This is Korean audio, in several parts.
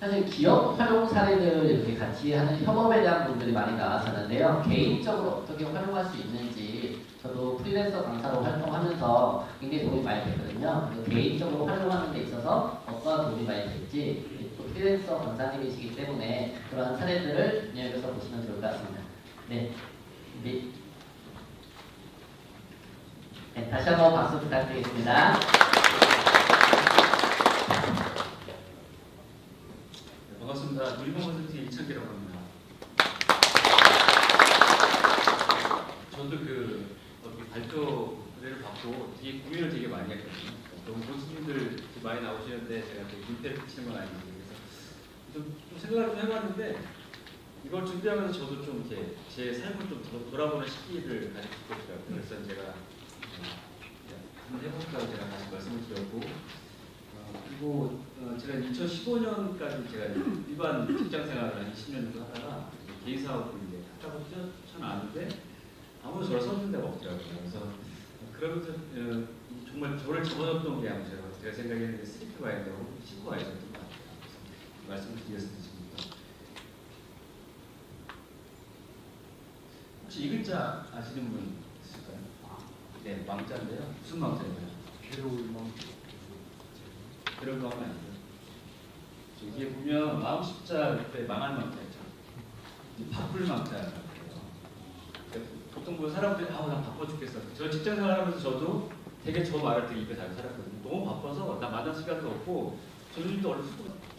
사실 기업 활용 사례들을 이렇게 같이 하는 협업에 대한 분들이 많이 나왔었는데요. 개인적으로 어떻게 활용할 수 있는지 저도 프리랜서 강사로 활동하면서 굉장히 도움이 많이 됐거든요. 개인적으로 활용하는 데 있어서 어떠한 도움이 많이 될지 또 프리랜서 강사님이시기 때문에 그러한 사례들을 눈여겨서 보시면 좋을 것 같습니다. 네. 네. 네, 다시 한번 박수 부탁드리겠습니다. 네, 반갑습니다. 누리봉 컨설팅 이창기라고 합니다. 저도 그 발표 의뢰를 받고 되게 고민을 되게 많이 했거든요. 너무 교수님들 많이 나오시는데 제가 되게 민폐를 끼치는 건 아닌지 그래서 좀, 좀 생각을 좀 해봤는데 이걸 준비하면서 저도 좀 이렇게 제 삶을 좀 도- 돌아보는 시기를 가지고 싶었어요. 그래서 제가 어, 한번 해볼까 제가 다시 말씀을 드렸고 어, 그리고 어, 제가 2015년까지 제가 일반 직장 생활을 한 20년 정도 하다가 개인 사업을 이제 하다가 뛰어나왔는데 아무도 저를 써준 데가 없더라고요. 그래서 어, 그러면서 어, 이 정말 저를 접어줬던 게 아마 제가, 제가 생각에는 스리프 마인드하고 친구가 있었던 것 같아요. 말씀을 드렸습니다. 혹시 이 글자 아시는 분 있을까요? 네, 망자인데요. 무슨 망자인가요? 괴로울 마음. 그런 거 하면 안 돼요. 여기에 보면 마음 십자 옆에 망할 망자 있죠. 망자예요. 그러니까 보통 뭐 사람들이 아우 나 바빠 죽겠어. 저 직장 생활하면서 저도 되게 저 말을 되게 입에 달고 살았거든요. 너무 바빠서 나 만날 시간도 없고 점심도 얼른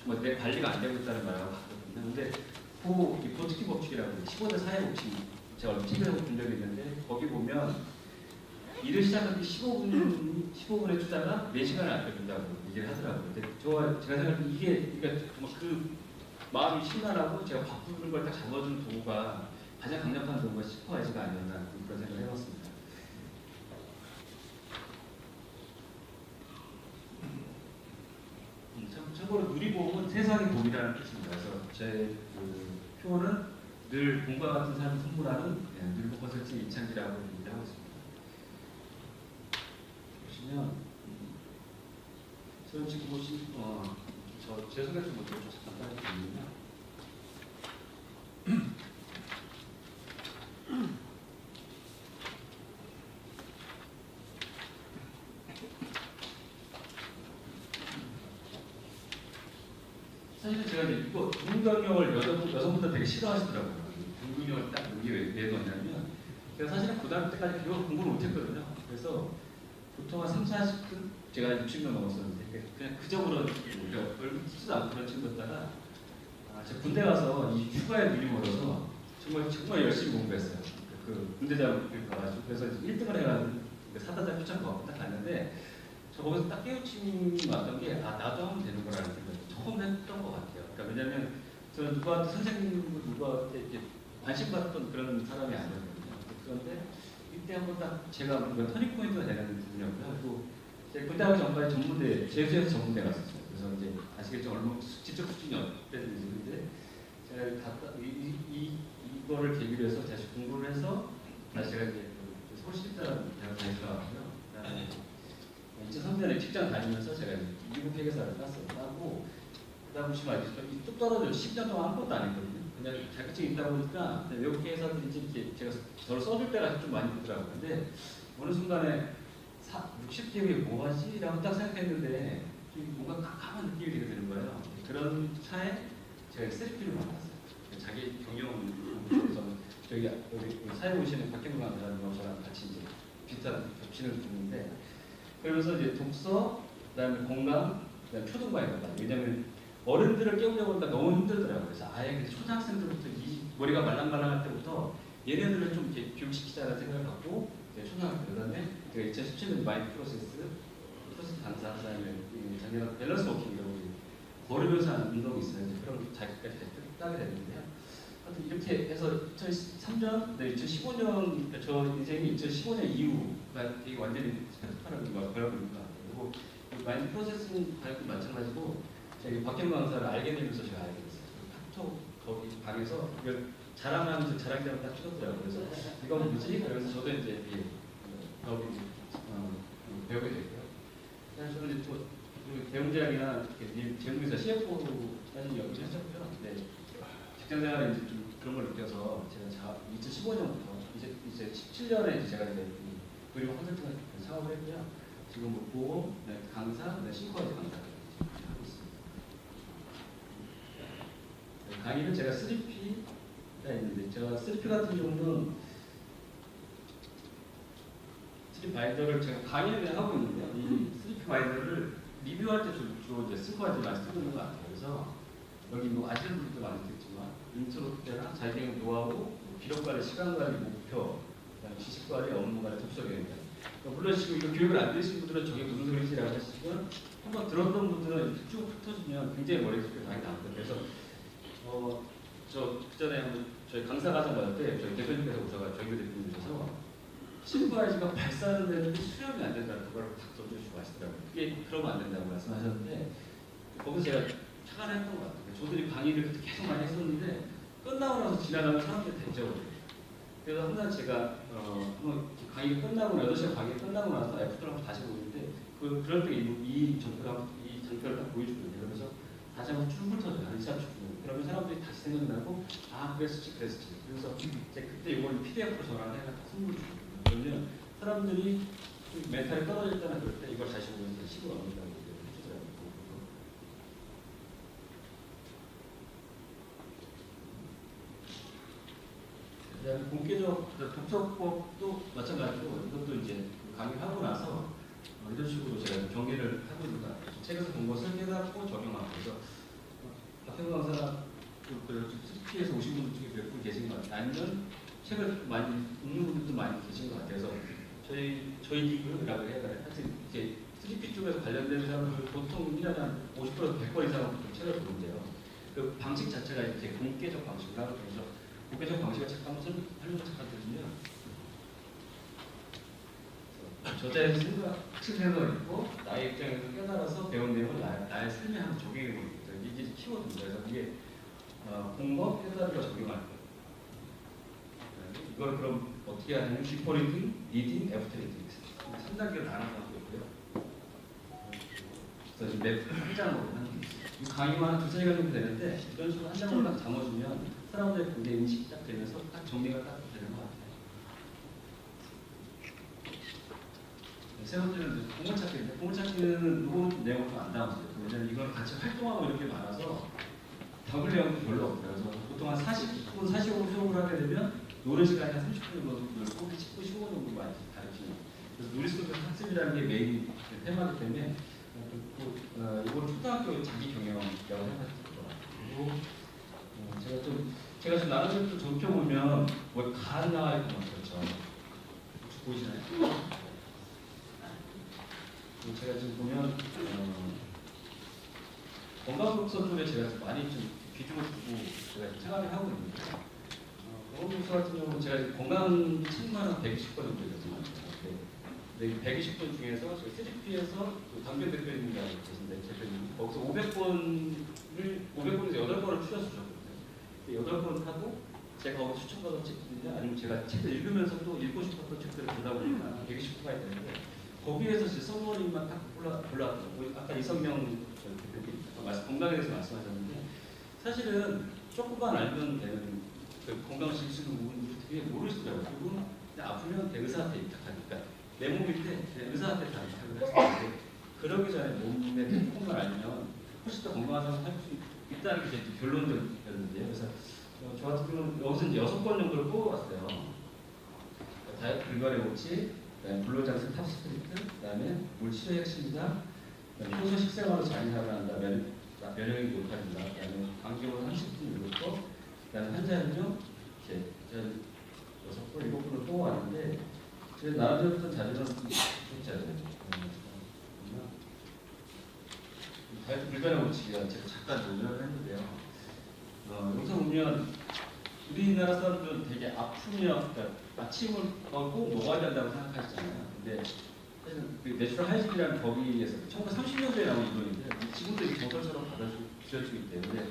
정말 내 관리가 안 되고 있다는 말을 하고 갔거든요. 근데 그 보트키 법칙이라고 15대 사회 법칙 제가 얼마 TV에서 본 적이 있는데 거기 보면 일을 시작하기 15분, 15분에 주다가 4시간을 아껴준다고 얘기를 하더라고요. 근데 저, 제가 생각할 때 이게, 그러니까 정말 그 마음이 심란하고 제가 바꾸는 걸 딱 잡아주는 도구가 가장 강력한 도구가 슈퍼와이즈가 아니었나 그런 생각을 해봤습니다. 음, 참, 참고로 누리보험은 세상의 봄이라는 뜻입니다. 그래서 제 그 표어는 늘 봄과 같은 삶을 선물하는 네, 누리보 컨설팅 이창기라고 얘기를 하고 있습니다. 보시면 음, 저는 지금 보신 어, 저제 소개 좀 먼저 잠깐 해드리면요. 사실 제가 이거 여성 여성분들 되게 싫어하시더라고요. 중경영을 딱 여기 왜, 왜 넣냐면 제가 사실은 고등학교 때까지 그걸 공부를 못했거든요. 그래서 보통 한 3, 40분 제가 60명 넘었었는데 그냥 그저으로 얼굴 쓰지도 않고 그런 친구였다가 아, 제가 군대 가서 이 휴가에 눈이 멀어서 정말 정말 열심히 공부했어요. 그 군대장을 가가지고 그래서 1등을 해가지고 그 사다장 표창 받고 딱 갔는데 저 거기서 딱 깨우침이 왔던 게 아 나도 하면 되는 거라는 생각이 처음 했던 것 같아요. 그러니까 왜냐면 저는 누구한테 선생님 누구한테 이렇게 관심 받던 그런 사람이 아니었거든요. 그런데 이때 한번 딱 제가 뭔가 터닝 포인트가 되는 부분이었고요. 그리고 제가 군대 가기 전까지 전문대 제주에서 전문대 갔었어요. 그래서 이제 아시겠죠 얼마 지적 수준이 어땠는지 근데 제가 갔다 이, 이, 이 이거를 계기로 해서 다시 공부를 해서 다시 제가 이제 그 서울시립대라는 대학 다니더라고요. 그다음에 2003년에 직장 다니면서 제가 이제 미국 회계사를 땄어요. 따고 그 다음 보시면 알겠지만 이뚝 떨어져요. 10년 동안 아무것도 안 했거든요. 그냥 자격증이 있다 보니까 외국 회사들이 이렇게 제가 저를 써줄 때가 좀 많이 있더라고요. 근데 어느 순간에 60대 후에 뭐 하지? 라고 딱 생각했는데 좀 뭔가 깜깜한 느낌이 되게 드는 거예요. 그런 차에 제가 세리피를 만났어요. 자기 경영에서 저희 여기 사회 오시는 박경관 강사님하고 저랑 같이 이제 비슷한 겹치는 중인데 그러면서 이제 독서, 그다음에 건강, 그다음에 초등반이다. 왜냐면 어른들을 깨우려고 하니까 너무 힘들더라고요. 그래서 아예 그 초등학생들부터 이 머리가 말랑말랑할 때부터 얘네들을 좀 이렇게 교육시키자는 생각을 갖고 초등학교 그다음에 제가 2017년 마인드 프로세스 프로세스 강사 그다음에 이 작년 밸런스 워킹 이라고 우리 걸으면서 하는 운동이 있어요. 이제 그런 자기까지 따게 됐는데요. 하여튼 이렇게 해서 2003년, 네, 2015년 저 인생이 2015년 이후가 되게 완전히 특별한 거 걸어보니까 그리고 이 마인드 프로세싱 발표 마찬가지고 제가 박현무 강사를 알게 되면서 제가 알게 됐어요. 카톡 거기 방에서 이걸 자랑하면서 자랑장을 딱 찍었더라고요. 그래서 이건 뭐지? 그래서 저도 이제 이 거기 어, 배우게 됐고요. 사실 저는 이제 또 대웅대학이나 제무에서 CFO 사실 직장 생활에 이제 좀 그런 걸 느껴서 제가 자, 2015년부터 이제 이제 17년에 이제 제가 이제 이 의료 컨설팅 사업을 했고요. 지금 뭐 보험, 네, 강사, 네, 싱커즈 강사 하고 있습니다. 네, 강의는 제가 3P가 있는데 제가 3P 같은 경우는 3P 바이더를 제가 강의를 하고 있는데요. 이 3P 바이더를 리뷰할 때 주- 주로 이제 스코어지 많이 쓰고 있는 것 같아요. 그래서 여기 뭐 아시는 분들도 많겠지만 인트로 때나 자기의 노하우, 뭐 기록 관리, 시간 관리, 목표, 지식 관리, 업무 관리, 독서 교육. 물론 지금 이거 교육을 안 들으신 분들은 저게 무슨 소리지라고 하시지만 한번 들었던 분들은 이렇게 쭉 흩어지면 굉장히 머릿속에 많이 남거든요. 그래서 어, 저 그전에 한번 저희 강사 과정 받을 때 저희 대표님께서 오셔가 저희 대표님께서 신부아이즈가 발사는 되는데 수렴이 안 된다는 그걸 딱 던져주시고 하시더라고요. 그게 그러면 안 된다고 말씀하셨는데 거기서 제가 착안을 했던 것 같아요. 저들이 강의를 그때 계속 많이 했었는데 끝나고 나서 지나가는 사람들이 다 잊어버려요. 그래서 항상 제가 어, 한번 강의가 끝나고 8시간 강의 끝나고 나서 애프터를 한번 다시 보는데 그, 그럴 때이 장표를 이 장표를 딱. 그러면서 다시 한번 춤을 터져요. 한 2, 30분. 그러면 사람들이 다시 생각나고 아 그랬었지 그랬었지. 그래서 이제 그때 이걸 PDF로 전화를 해서 선물 주거든요. 그러면 사람들이 좀 멘탈이 떨어질 때나 그럴 때 이걸 다시 보면서 얘기를 해주더라고요. 그다음에 공개적 독서법도 마찬가지로 이것도 이제 강의하고 나서 어, 이런 식으로 제가 경계를 하고 같아요. 책에서 본 것을 깨닫고 적용하고 그래서 강사가 그 스피에서 오신 분들 중에 몇 분 계신 것 같아요. 아니면 책을 많이 읽는 분들도 많이 계신 것 같아요. 그래서 저희 저희 리그라고 해야 되나 하여튼 이제 3P 쪽에서 관련된 사람들 보통 1년에 한 50%에서 100번 이상 책을 보는데요. 그 방식 자체가 이제 공개적 방식이라 그래서 공개적 방식을 잠깐 설명 잠깐 드리면 저자의 생각, 생각을 있고 나의 입장에서 깨달아서 배운 내용을 나, 나의 삶에 한번 적용해 보는 거죠. 이게 키워드입니다. 그래서 이게 어, 공법, 깨달음과 적용할 거. 이걸 그럼 어떻게 하냐면 비포 리딩, 리딩, 애프터 리딩 3단계로 나눠서 하고 있고요. 그래서 지금 맵한 장으로 하는 이 강의만 한 두세 시간 정도 되는데 이런 식으로 한 장으로 딱 담아주면 사람들의 굉장히 인식이 딱 되면서 딱 정리가 딱 되는 것 같아요. 네, 세 번째는 이제 보물찾기인데 보물찾기는 이건 내용도 안 담았어요. 왜냐면 이걸 같이 활동하고 이렇게 많아서 담을 내용도 별로 없어요. 그래서 보통 한 40분, 45분 수업을 하게 되면 노는 시간이 한 30분 정도 늘고 10분, 15분 정도 많이 가르치는 그래서 누리스토크 학습이라는 게 메인 테마이기 때문에 어, 이걸 초등학교 자기 경영이라고 생각했더라고요. 그리고 어, 제가 좀 제가 지금 나름대로 좀 적혀보면 뭐간 나와 있고 막 그렇죠. 혹시 보이시나요? 제가 지금 보면 어, 건강독서 쪽에 제가 좀 많이 좀 비중을 두고 제가 생각을 하고 있는데 어, 건강독서 같은 경우는 제가 건강 책만 한 120권 정도 되거든요. 근데 이 120권 중에서 저희 3P에서 그 강변 대표님이라고 계신데 대표님 거기서 500권을 500권에서 8권을 추려 주셨거든요. 8권 하고 제가 거기 추천받은 책들이나 아니면 제가 책을 읽으면서 또 읽고 싶었던 책들을 보다 보니까 120권가 있는데 거기에서 제 성원님만 딱 골라, 골라왔더라고요. 아까 이성명 전 대표님 건강에 대해서 말씀하셨는데 사실은 조금만 알면 되는 그 건강 지키는 부분들이 되게 모르시더라고요. 그냥 아프면 의사한테 입탁하니까 내 몸일 때 의사한테 다 입탁을 하시는데 그러기 전에 몸에 조금만 알면 훨씬 더 건강한 생활을 할수 있다는 게 제 결론들이었는데요. 그래서 어, 저 같은 경우는 여기서 여섯 권 정도를 뽑아봤어요. 다이어트 불가의 법칙, 그다음에 불로장생 탑 스크립트, 그다음에 물치료 핵심이다, 효소 식생활로 잘 살아난다, 면, 면역력이 높아진다, 그다음에 강기원 30분 읽었고, 그다음에 이제 제가 여섯 번, 일곱 번을 뽑아왔는데 제 나름대로 자료는 좋잖아요. 다이어트 불가의 법칙이라 제가 잠깐 조정을 했는데요. 어, 여기서 보면 우리나라 사람들은 되게 아프면 그러니까 아침을 꼭 먹어야 된다고 생각하시잖아요. 근데 그 내추럴 하이진이라는 거기에서 1930년대에 나온 이론인데 지금도 이 도서처럼 받아들여지기 때문에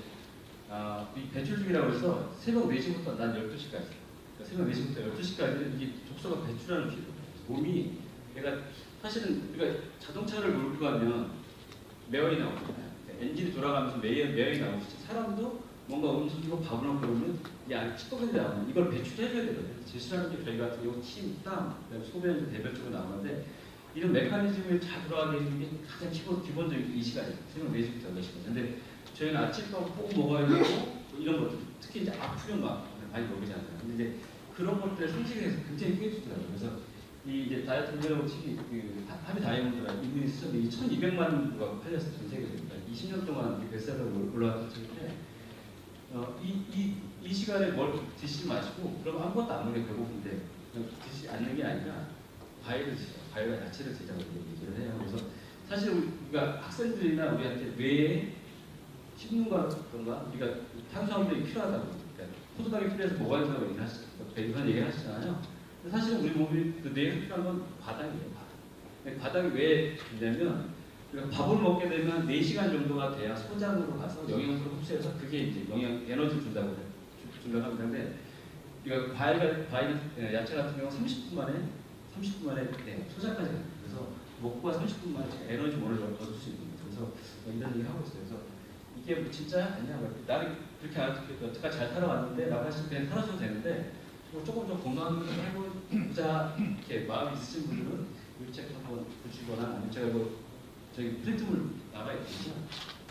아, 이 배출중이라고 해서 새벽 4시부터 난 12시까지 그러니까 새벽 4시부터 12시까지 이게 독소가 배출하는 필요 몸이 내가 사실은 우리가 자동차를 몰고 가면 매연이 나오잖아요. 그러니까 엔진이 돌아가면서 매연, 매연이 나오듯이 사람도 뭔가 음식이고 밥을 먹고 그러면 이 안에 찌꺼기들이 나오면 이걸 배출해줘야 되거든요. 제시라는 게 저희 같은 경우 침, 땀, 소변, 대변 쪽으로 나오는데 이런 메커니즘을 잘 돌아가게 해주는 게 가장 기본, 기본적인 이 시간이에요. 새벽 4시부터 8시까지. 근데 저희는 아침밥 꼭 먹어야 되고 뭐 이런 것들 특히 이제 아프면 막 많이 먹이지 않아요. 근데 이제 그런 것들을 상식에서 굉장히 깨주더라고요. 그래서 이 이제 다이어트 문제라고 그 하- 하비 다이아몬드가 이분이 쓰셨는데 1200만 부가 팔렸어요. 전. 그러니까 20년 동안 베스트셀러로 올라왔던 책인데 어, 이, 이, 이 시간에 뭘 드시지 마시고 그럼 아무것도 안 먹게 배고픈데 드시지 않는 게 아니라 과일을 드세요. 과일과 야채를 드자고 얘기를 해요. 그래서 사실 우리가 학생들이나 우리한테 뇌에 씹는 거던가 우리가 탄수화물이 필요하다고 그러니까 포도당이 필요해서 먹어야 된다고 얘기를 하시, 그런 얘기를 하시잖아요. 사실은 우리 몸이 그 뇌에 필요한 건 바닥이에요. 바닥. 근데 바닥이 왜 있냐면 우리가 밥을 먹게 되면 4시간 정도가 돼야 소장으로 가서 영양소를 흡수해서 그게 이제 영양 에너지를 준다고. 주- 준다고. 근데 우리가 과일, 과일, 예, 야채 같은 경우 30분 만에 30분 만에 네, 소장까지 가요. 그래서 먹고 30분 만에 에너지 원을 얻을 수 있는. 그래서 뭐 이런 얘기를 하고 있어요. 그래서 이게 뭐 진짜야? 아니야? 뭐 나는 그렇게 안- 여태까지 잘 살아왔는데 라고 하실 때 살아셔도 되는데 뭐 조금 더 건강한 걸 해보자 이렇게 마음이 있으신 분들은 이책 한번 보시거나 제가 뭐 저기 프린트물 나가 있거든요.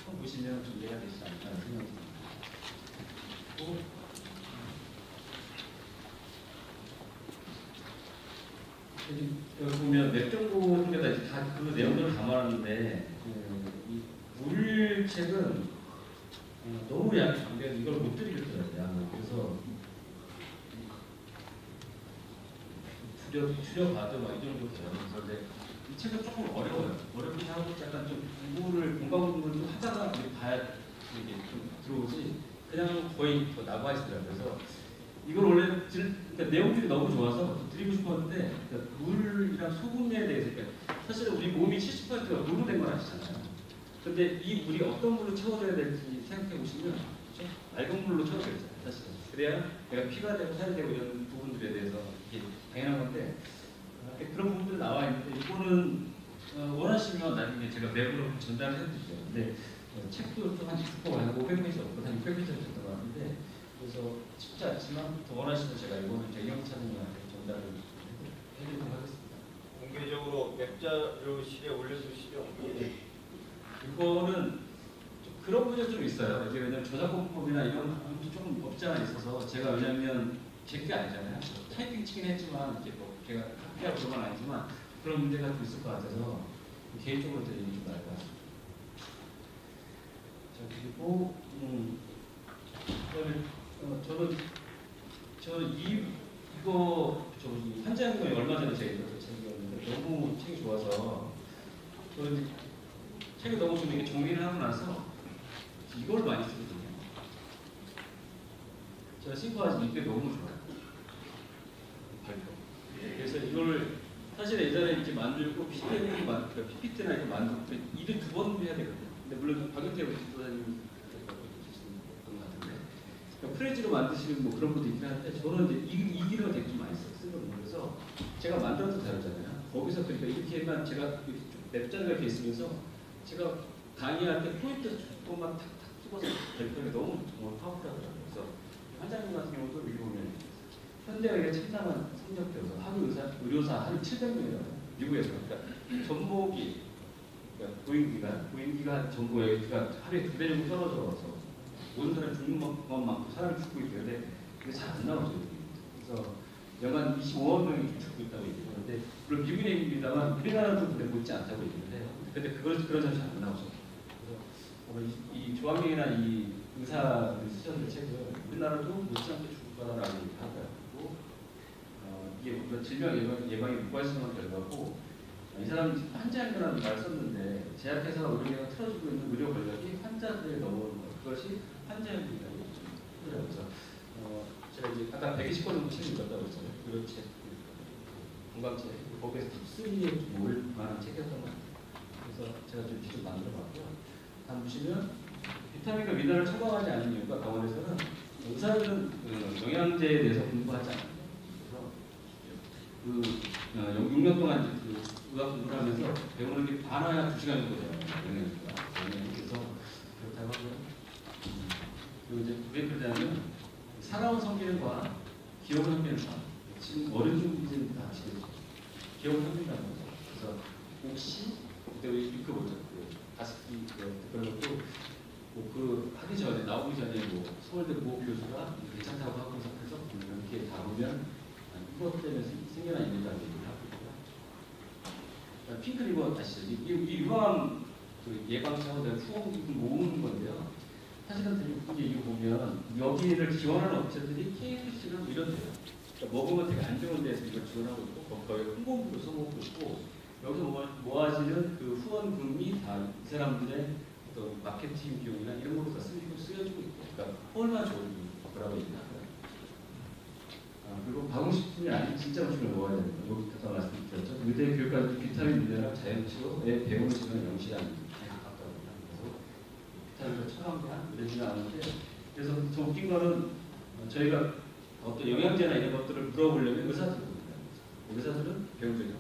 한번 보시면 좀 이해가 되시지 않을까 생각이 듭니다. 또, 여기, 보면 데다 이제 다그 내용들을 담아놨는데 그, 이 물책은 어, 너무 양이 장대해서 이걸 못 드리겠더라고요. 그래서 줄여 줄여봐도 막 이 정도 돼요. 이제 이 책은 조금 어려워요. 하고 약간 좀 공부를 공부 공부를 좀 하다가 이렇게 봐야 이게 좀 들어오지 그냥 거의 더 나와 있더라고요. 그래서 이걸 원래 들, 그러니까 내용들이 너무 좋아서 드리고 싶었는데 그러니까 물이랑 소금에 대해서 그러니까 사실 우리 몸이 70%가 물로 된건 아시잖아요. 근데 이 물이 어떤 물로 채워져야 될지 생각해 보시면 그렇죠? 맑은 물로 채워져야 되잖아요. 사실 그래야 내가 피가 되고 살이 되고 이런 부분들에 대해서 이게 당연한 건데 어, 그런 부분들 나와 있는데 이거는 어, 원하시면 나중에 제가 맵으로 전달을 해드리죠. 근데 어, 책도 좀한 600, 한 500페이지 없고 한 600페이지 정도 나왔는데 그래서 쉽지 않지만 더 원하시면 제가 이거는 차장님한테 전달을 해드리도록 하겠습니다. 공개적으로 웹자료 실에 올려주시면 이거는 좀 그런 문제 좀 있어요. 이게 왜냐면 저작권법이나 이런 조금 없지 않아 있어서 제가 왜냐면 제 게 아니잖아요. 타이핑 치긴 했지만 이제 뭐 제가 학교하고 그런 건 아니지만 그런 문제가 좀 있을 것 같아서 개인적으로 드리는 좀 같습니다. 자 그리고 음, 그다음에 어, 저는 저는 이 이거 저기 한자연구에 얼마 전에 제가 이거 책이었는데 너무 책이 좋아서 저는 책을 너무 좀 이렇게 정리를 하고 나서 이걸 많이 쓰거든요. 제가 싱크하지 이게 너무 좋아요. 그래서 이걸 사실 예전에 이제 만들고 PPT 만 PPT나 이렇게 만들 때 일을 두 번 해야 되거든요. 근데 물론 박영태 어떤 것 같은데 그러니까 프레지로 만드시는 뭐 그런 분도 있긴 한데 저는 이제 이, 이 기능을 되게 좀 많이 써- 쓰거든요. 그래서 제가 만들어도 다르잖아요. 거기서 그러니까 이렇게만 제가 이렇게 있으면서 제가 강의할 때 포인트 조금만 탁탁 찍어서 발표가 너무 정말 파워풀하더라고요. 그래서 환자님 같은 경우도 여기 보면 현대의학의 참담한 성적표에서 하루 의사, 의료사 한 700명이라고 미국에서 그러니까 전복이 그러니까 보행기가 보행기가 전복에가 하루에 두 배 정도 떨어져서 모든 사람이 죽는 것- 것만큼 사람이 죽고 있는데 그게 잘 안 나오죠. 그래서 연간 25만 명이 죽고 있다고 얘기하는데 물론 미국 얘기입니다만 우리나라도 근데 못지 않다고 해요. 근데 그걸 그런 점이 잘 안 나오죠. 그래서 이, 이 조항명이나 이 의사들이 쓰셨는 책은 우리나라도 못지않게 죽을 거다라고 얘기하더라고요. 이게 우리가 질병 예방, 예방에 무관심한 결과고 이 사람이 환자인이라는 말을 썼는데 제약회사가 의료계가 틀어주고 있는 의료 권력이 환자들에 넘어오는 것 그것이 환자인이라고. 그래서 어, 제가 이제 아까 120권 정도 책을 읽었다고 했잖아요. 그런 책, 그 건강책, 거기에서 탑3에 올 만한 책이었던 것 같아요. 그래서 제가 좀 직접 만들어봤고요. 다음 보시면 비타민과 미네랄을 처방하지 않는 이유가 병원에서는 의사들은 그 영양제에 대해서 공부하지 않아요. 그 어, 6년 동안 이제 그 의학 공부를 하면서 배우는 게 많아야 2시간 정도 돼요. 영양제가. 영양제. 그래서 그렇다고 음, 그리고 이제 왜 그러냐면 살아온 성기능과 기억을 섬기는과 지금 어린 중이들은 다 아시겠죠. 기억을 섬긴다는 거죠. 그래서 혹시 그때 우리 뭐죠? 그그 그런 것도 뭐그 하기 전에 나오기 전에 뭐 서울대 모 교수가 괜찮다고 하고 해서 이렇게 다루면 이것 때문에 생겨난 일이라고 얘기를 하고 있고요. 핑크 리버 아시죠? 이, 이, 이 유황 그 예방차고 내가 후원 모으는 건데요. 사실은 되게 웃긴 게 이거 보면 여기를 지원하는 업체들이 KFC랑 이런 데요. 그러니까 먹으면 되게 안 좋은 데서 이걸 지원하고 있고 거- 거기 홍보물도 써먹고 있고 여기서 모아- 모아지는 그 후원금이 다 이 사람들의 또 마케팅 비용이나 이런 걸로 다 쓰여지고 있고 그러니까 얼마나 좋은 거라고. 아, 그리고 방울식품이 아닌 진짜 음식을 먹어야 되는 거. 여기 아까 말씀드렸죠. 의대 교육과도 비타민 미네랄 자연치료에 배우는 시간을 가깝다고 그래서 비타민을 처방한 이러지 않는데 그래서 더 웃긴 거는 어, 저희가 어떤 영양제나 이런 것들을 물어보려면 의사들을 물어요. 의사들은 배우죠.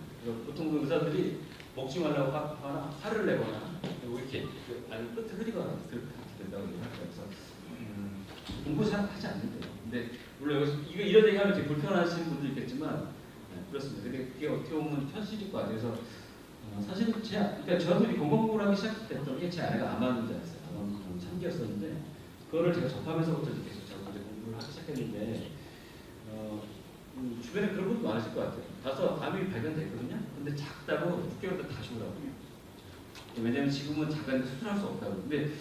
보통 그 의사들이 먹지 말라고 화- 하거나 화를 내거나 이렇게 그 아니 끝을 흐리거나 그렇게 된다고 얘기하죠. 그래서 음, 공부 잘 하지 않는데요. 근데 물론 여기서 이거 이런 얘기하면 되게 불편하신 분도 있겠지만 네, 그렇습니다. 근데 그게 어떻게 보면 현실일 거 아니에요. 그래서 어, 사실은 제 그러니까 저들이 건강공부를 하기 시작했던 게 제 아내가 암환자였어요. 암 참기였었는데 그거를 제가 접하면서부터 이제 계속 제가 이제 공부를 하기 시작했는데 어, 음, 주변에 그런 분도 많으실 것 같아요. 가서 암이 발견됐거든요. 근데 작다고 6개월 때 다시 오라고. 왜냐면 지금은 작은데 수술할 수 없다고. 근데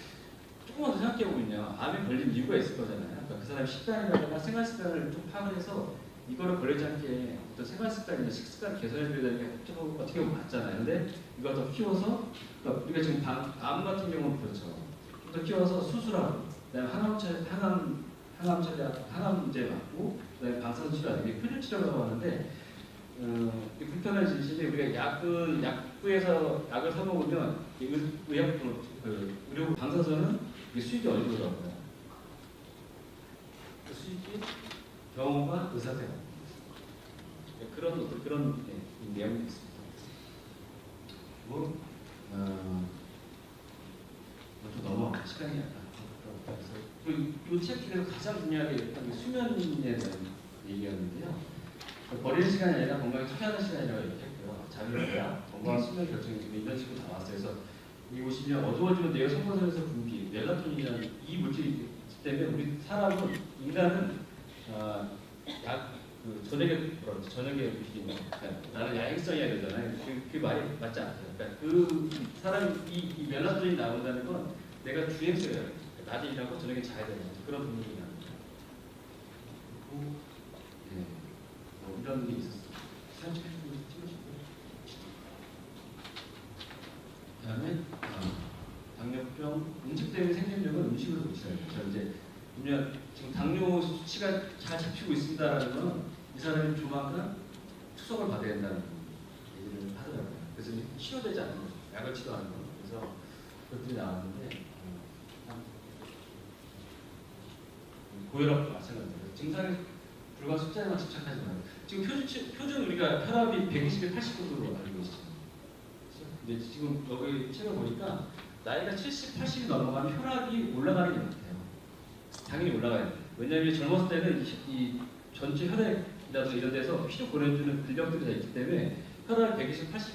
조금만 더 생각해보면요. 암에 걸린 이유가 있을 거잖아요. 그러니까 그 사람의 식단이라든가 생활 습관을 좀 파악을 해서 이거를 걸리지 않게 어떤 생활 습관이나 식습관을 개선해줘야 되는 게 어떻게, 보면 맞잖아요. 근데 이걸 더 키워서 그러니까 우리가 지금 방- 암 같은 경우는 그렇죠. 좀더 키워서 수술하고 그다음에 항암차 항암 항암차 항암제 맞고 그다음에 방사선 치료 이게 표준 치료라고 하는데 어, 이 불편한 진심이 우리가 약은 약국에서 약을 사 먹으면 이 의- 의약 그 의료 방사선은 이게 수익이 어느 정도라고요. 그 수익이 병원과 의사세가 그런 어떤 그런 예, 내용이 있습니다. 그리고 어, 좀 넘어가 시간이 약간 이책 중에서 가장 중요하게 게 수면에 대한 얘기였는데요. 버리는 시간이 아니라 건강에 투자하는 시간이라고 얘기했고요. 잠이 뭐야? 건강한 수면 결정이 이런 식으로 나왔어요. 그래서 이 보시면 어두워지면 뇌의 성분선에서 분비, 멜라토닌이라는 이 물질이 있기 때문에 우리 사람은 인간은 어, 약그 저녁에 뭐라 그러지? 저녁에 움직이는 그러니까 나는 야행성이어야 되잖아요. 그, 그 말이 맞지 않아요. 그러니까 그 사람이 이, 이 멜라토닌이 나온다는 건 내가 주행성이야. 그러니까 낮에 일하고 저녁에 자야 되는 그런 분위기 나는 거예요. 그리고 예, 뭐 이런 게 있었어요. 사진 찍으시고 그다음에 어, 당뇨병 음식 때문에 생기는 음식을 고쳐야 돼요. 저 이제 보면 지금 당뇨 수치가 잘 잡히고 있습니다라는 건 이 사람이 조만간 투석을 받아야 된다는 얘기를 하더라고요. 그래서 치료되지 않는 거죠. 약을 치료하는 거. 그래서 그것들이 나왔는데 어, 참 고혈압도 마찬가지예요. 증상에 불과 숫자에만 집착하지 말고 지금 표준, 표준 우리가 혈압이 120에 80 정도로 알고 있죠. 근데 지금 여기 책을 보니까 나이가 70, 80이 넘어가면 혈압이 올라가는 게 같아요. 당연히 올라가야 돼요. 왜냐하면 젊었을 때는 이, 이 전체 혈액이라도 이런 데서 피를 보내주는 근력들이 다 있기 때문에 혈압 120, 80,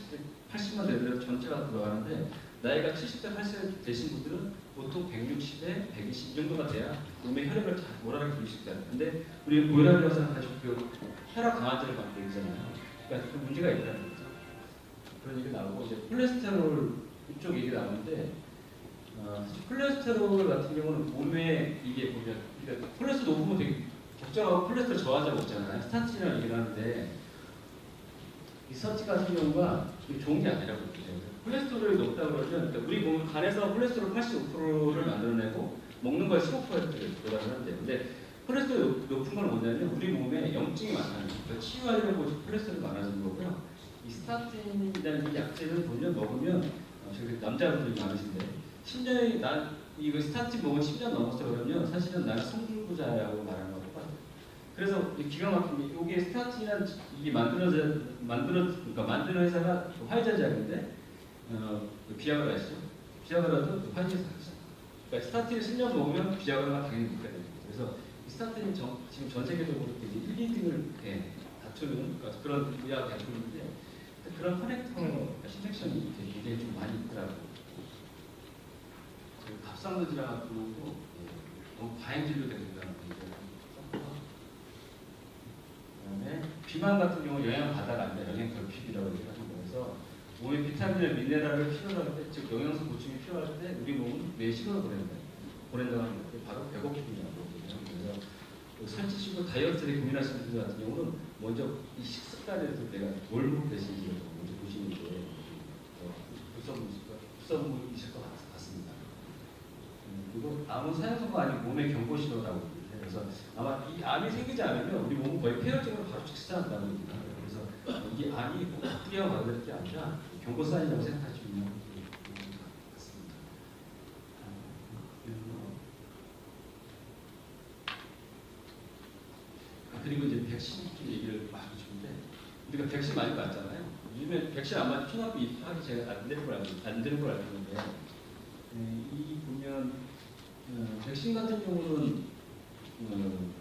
80만 되면 전체가 들어가는데 나이가 70대, 80대 되신 분들은 보통 160에 120이 정도가 돼야 몸에 혈액을 잘 돌릴 수 있다. 근데 우리 고혈압이라고 생각하시고 그 혈압 강화제를 받고 있잖아요. 그러니까 그 문제가 있다는 거죠. 그런 얘기 나오고 이제 콜레스테롤 이쪽 얘기 나오는데 어, 사실 콜레스테롤 같은 경우는 몸에 이게 보면 그러니까 콜레스테롤 높으면 되게 걱정하고 콜레스테롤 저하자가 없잖아요. 스타틴이라는 얘기를 하는데 이 스타틴 같은 경우가 좋은 게 아니라고 그러죠. 콜레스테롤이 높다 그러면 그러니까 우리 몸 간에서 콜레스테롤 85%를 만들어내고 먹는 거에 15%를 들어가는 하는데 근데 콜레스테롤 높- 높은 건 뭐냐면 우리 몸에 염증이 많아요. 그러니까 치유하려고 콜레스테롤이 많아지는 거고요. 이 스타틴이라는 이 약제를 보면 먹으면 어, 저기 남자분들이 많으신데 10년이 난 이거 스타틴 먹은 10년 넘었어 그러면 사실은 나는 성불부자라고 말하는 거 똑같아요. 그래서 이 기가 막힌 게 이게 스타틴이라는 이게 만들어져 만들어 그러니까 만드는 회사가 그 화이자 제약인데 어, 그 비아그라 아시죠? 비아그라도 그 화이자에서 하죠. 그러니까 스타트를 10년 먹으면 비자가가 당연히 못 가야 되죠. 그래서 이 스타트는 전- 지금 전 세계적으로 이제 1, 2등을 예, 다투는 그러니까 그런 의학 약품인데 그런 커넥터 이렇게 굉장히 좀 많이 있더라고요. 그 갑상선이랑 그러고 예, 너무 과잉 진료가 된다는 그다음에 비만 같은 경우 영양 바다가 아니라 영양 결핍이라고 얘기하는 거여서 몸에 비타민이나 미네랄을 필요로 할 때, 즉 영양소 보충이 필요할 때 우리 몸은 뇌 신호를 보낸다. 보낸다고 하는 게 바로 배고픔이라고. 그래서 그 살찌시고 다이어트를 고민하시는 분들 같은 경우는 먼저 이 식습관에 대해서 내가 뭘 먹을 것인지 먼저 보시는 게 부선이실 것 같- 같습니다. 음, 그리고 암은 사형선고 아니고 몸의 경고 신호라고. 그래서 아마 이 암이 생기지 않으면 우리 몸은 거의 폐혈증으로 바로 직사한다는 얘기가 그래서 이게 암이 꼭 받아들일 게 아니라 경고 사인이라고 생각하시면 좋을 것 같습니다. 아, 그리고 아, 그리고 이제 백신 좀 얘기를 많이 주는데 우리가 백신 많이 맞잖아요. 요즘에 백신 안 맞으면 초등학교 입학이 제가 안 되는 걸 알고 안 되는 걸 알고 있는데 에, 이 보면 어, 백신 같은 경우는 어,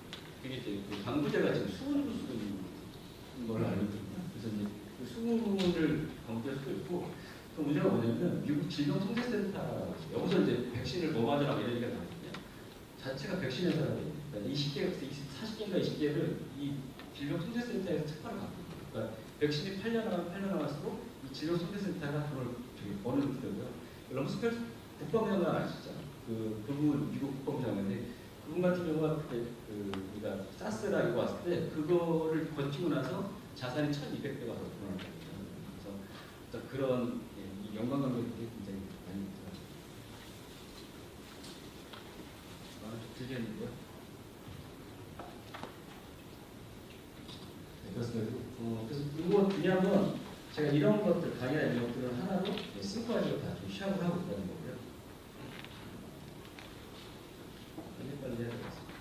되게 이제 그 방부제가 지금 수분으로 쓰는 걸 알고 있거든요. 그래서 이제 그 수분을 방부제 쓰고 있고 또 문제가 뭐냐면 미국 질병통제센터 여기서 이제 백신을 뭐 맞으라고 이런 얘기가 나거든요. 자체가 백신 회사라고 그러니까 20개, 40개인가 20개를 이 질병통제센터에서 특허를 갖고. 그러니까 백신이 8년 나면 8년 나갈수록 이 질병통제센터가 돈을 저기 버는 거고요. 럼스펠 국방장관 아시죠? 그 그분 미국 국방장관인데 그분 같은 경우가 그때 그 우리가 사스라 이거 왔을 때 그거를 거치고 나서 자산이 1,200배가 더 늘어났거든요. 그래서 어떤 그런 예, 이 연관관계들이 굉장히 많이 있더라고요. 아, 좀 들리겠는데요? 네, 그렇습니다. 어, 그래서 이거 그냥은 제가 이런 것들 강의나 이런 것들을 하나로 네, 싱크하지고 다좀 시합을 하고 있다는 거고요. 빨리 빨리 해야 되겠습니다.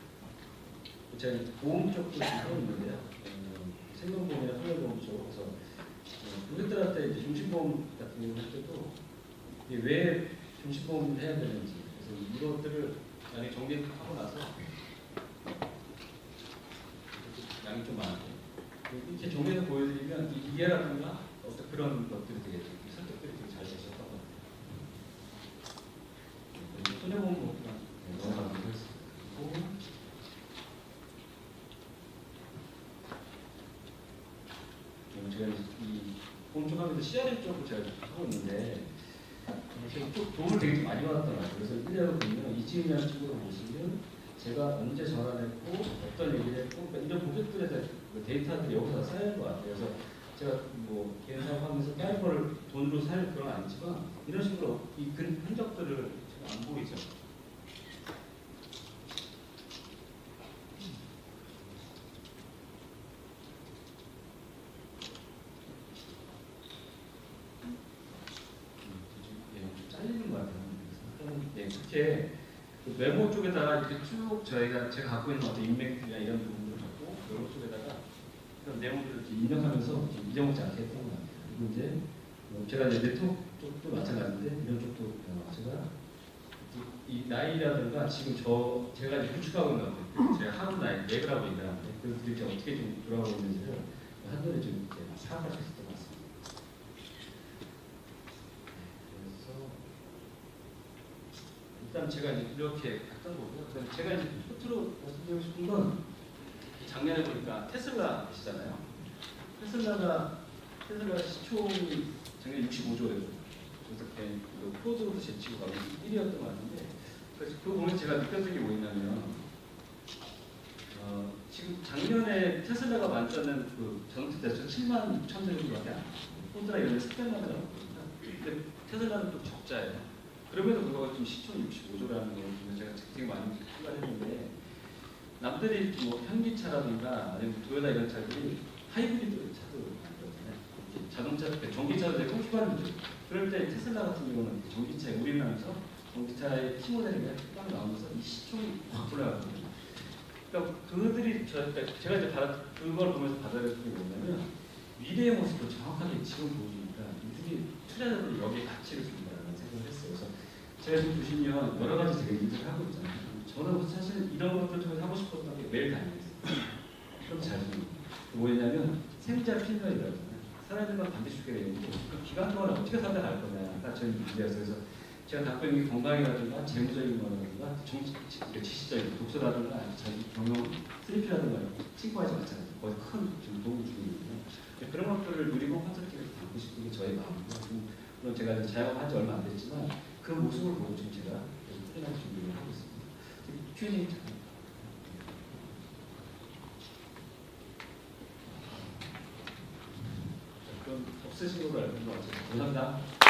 제가 보험 쪽도 하고 있는데요. 어, 생명보험이나 손해보험 쪽에서 어, 고객들한테 이제 중심보험 같은 경우 할 때도 왜 중심보험을 해야 되는지 그래서 이것들을 만약에 정리하고 나서 양이 좀 많은데 이렇게 종이에서 보여드리면 이 기계라든가 어떤 그런 것들이 되게 좀 설득들이 되게 잘 되셨던 것 같아요. 네, 것만 넘어가도록 하겠습니다. 그리고 음, 제가 이 보험 쪽 하면서 CRM 쪽을 제가 하고 있는데 어, 제가 또 도움을 되게 좀 많이 같아요. 그래서 일례로 보면 이지은이라는 친구를 보시면 제가 언제 전화했고 어떤 얘기를 했고 그러니까 이런 고객들에 대한 그 데이터들이 여기서 다 쌓이는 것 같아요. 그래서 제가 뭐 개인 사업하면서 다른 거를 돈으로 살 그런 건 아니지만 이런 식으로 이 근 흔적들을 제가 안 보이죠. 예. 그래서 네, 그 메모 쪽에다가 이렇게 쭉 저희가 제가 갖고 있는 어떤 인맥이나 이런 부분들을 갖고 메모 쪽에다가 그런 좀 잊어먹지 않게 했던 것 같아요. 그리고 이제 어, 제가 이제 네트워크 쪽도 마찬가지인데 이런 쪽도 어, 제가 이, 이 나이라든가 지금 저 제가 이제 구축하고 있는 것들 제가 하는 나이 레그라고 얘기하는데 그들이 이제 어떻게 좀 돌아가고 있는지를 한눈에 좀 이렇게 파악할 수 있었던 것 같습니다. 그래서 일단 제가 이제 이렇게 갔던 거고요. 제가 이제 끝으로 말씀드리고 싶은 건 작년에 보니까 테슬라 아시잖아요. 테슬라가 테슬라 시총이 작년 65조예요. 그래서 그 포드로도 제치고 가고 1위였던 것 같은데 그래서 그거 보면 제가 느꼈던 게 뭐였냐면 어, 지금 작년에 테슬라가 만드는 그 전체 대수 7만 6천 대 정도밖에 안. 포드나 이런 데 스펙만 나왔거든요. 근데 테슬라는 또 적자예요. 그럼에도 불구하고 지금 시총 65조라는 거 보면 제가 되게 많이 생각했는데 남들이 뭐 현기차라든가 아니면 도요타 이런 차들이 하이브리드 차도. 이렇게 자동차, 그러니까 전기차도 되고 휘발유도 그럴 때 테슬라 같은 경우는 전기차에 올인하면서 전기차의 T모델이 딱 나오면서 이 시총이 확 올라가거든요. 그러니까 그들이 저, 그러니까 제가 이제 받아, 그걸 보면서 받아들였던 게 뭐냐면 미래의 모습을 정확하게 지금 보여주니까 이들이 투자자들이 여기에 가치를 준다는 생각을 했어요. 그래서 제가 지금 보시면 여러 가지 제가 일을 하고 있잖아요. 저는 사실 이런 것들 중에 하고 싶었던 게 매일 다니겠어요. 좀 자주. 뭐였냐면 생자. 살아야 건 반드시 죽게 되는데 그 기간 동안 어떻게 살다 갈 거냐가 저희 문제였어요. 그래서 제가 갖고 있는 게 건강이라든가 재무적인 거라든가 정치, 지식적인 독서라든가 자기 경영, 슬리피라든가 친구하지 않잖아요. 거의 큰 지금 도움을 주고 있는데 그런 것들을 누리고 콘서트를 받고 싶은 게 저의 마음이고 좀 물론 제가 자영업한 지 얼마 안 됐지만 그 모습을 보고 지금 제가 프리랜서 준비를 하고 있습니다. 잠 없으신 걸로 알고 있는 것 같아요. 감사합니다.